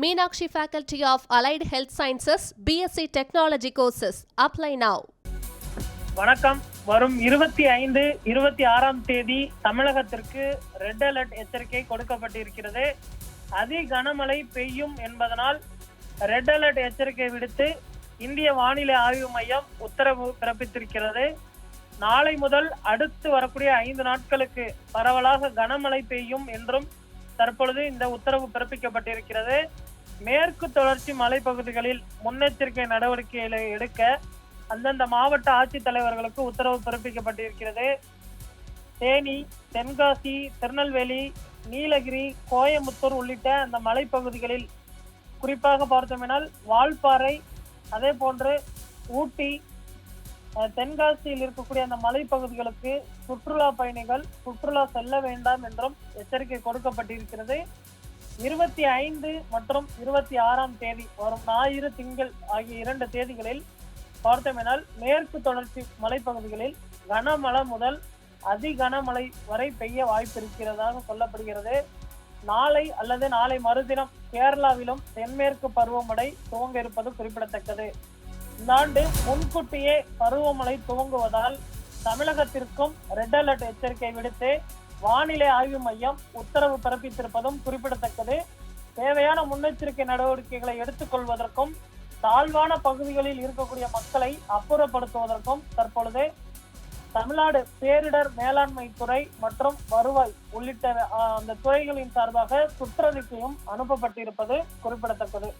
Meenakshi faculty of allied health sciences BSc technology courses apply now வணக்கம். வரும் இருபத்தி ஐந்து இருபத்தி ஆறாம் தேதி தமிழகத்திற்கு ரெட் அலர்ட் எச்சரிக்கை கொடுக்கப்பட்டிருக்கிறது. அதி கனமழை பெய்யும் என்பதனால் ரெட் அலர்ட் எச்சரிக்கை விடுத்து இந்திய வானிலை ஆய்வு மையம் உத்தரவு பிறப்பித்திருக்கிறது. நாளை முதல் அடுத்து வரக்கூடிய ஐந்து நாட்களுக்கு பரவலாக கனமழை பெய்யும் என்றும் தற்பொழுது இந்த உத்தரவு பிறப்பிக்கப்பட்டிருக்கிறது. மேற்கு தொடர்ச்சி மலைப்பகுதிகளில் முன்னெச்சரிக்கை நடவடிக்கைகளை எடுக்க அந்தந்த மாவட்ட ஆட்சித்தலைவர்களுக்கு உத்தரவு பிறப்பிக்கப்பட்டிருக்கிறது. தேனி தென்காசி திருநெல்வேலி நீலகிரி கோயமுத்தூர் உள்ளிட்ட அந்த மலைப்பகுதிகளில் குறிப்பாக பார்த்தோமெனால் வால்பாறை அதே போன்று ஊட்டி தென்காசியில் இருக்கக்கூடிய அந்த மலைப்பகுதிகளுக்கு சுற்றுலா பயணிகள் சுற்றுலா செல்ல வேண்டாம் என்றும் எச்சரிக்கை கொடுக்கப்பட்டிருக்கிறது. இருபத்தி ஐந்து மற்றும் இருபத்தி ஆறாம் தேதி வரும் ஞாயிறு திங்கள் ஆகிய இரண்டு தேதிகளில் பார்த்தோமெனால் மேற்கு தொடர்ச்சி மலைப்பகுதிகளில் கனமழை முதல் அதி கனமழை வரை பெய்ய வாய்ப்பு இருக்கிறதாக சொல்லப்படுகிறது. நாளை அல்லது நாளை மறுதினம் கேரளாவிலும் தென்மேற்கு பருவமழை துவங்க இருப்பது குறிப்பிடத்தக்கது. இந்த ஆண்டு முன்கூட்டியே பருவமழை துவங்குவதால் தமிழகத்திற்கும் ரெட் அலர்ட் எச்சரிக்கை விடுத்து வானிலை ஆய்வு மையம் உத்தரவு பிறப்பித்திருப்பதும் குறிப்பிடத்தக்கது. தேவையான முன்னெச்சரிக்கை நடவடிக்கைகளை எடுத்துக்கொள்வதற்கும் தாழ்வான பகுதிகளில் இருக்கக்கூடிய மக்களை அப்புறப்படுத்துவதற்கும் தற்பொழுது தமிழ்நாடு பேரிடர் மேலாண்மை துறை மற்றும் வருவாய் உள்ளிட்ட அந்த துறைகளின் சார்பாக சுற்றறிக்கையும் அனுப்பப்பட்டிருப்பது குறிப்பிடத்தக்கது.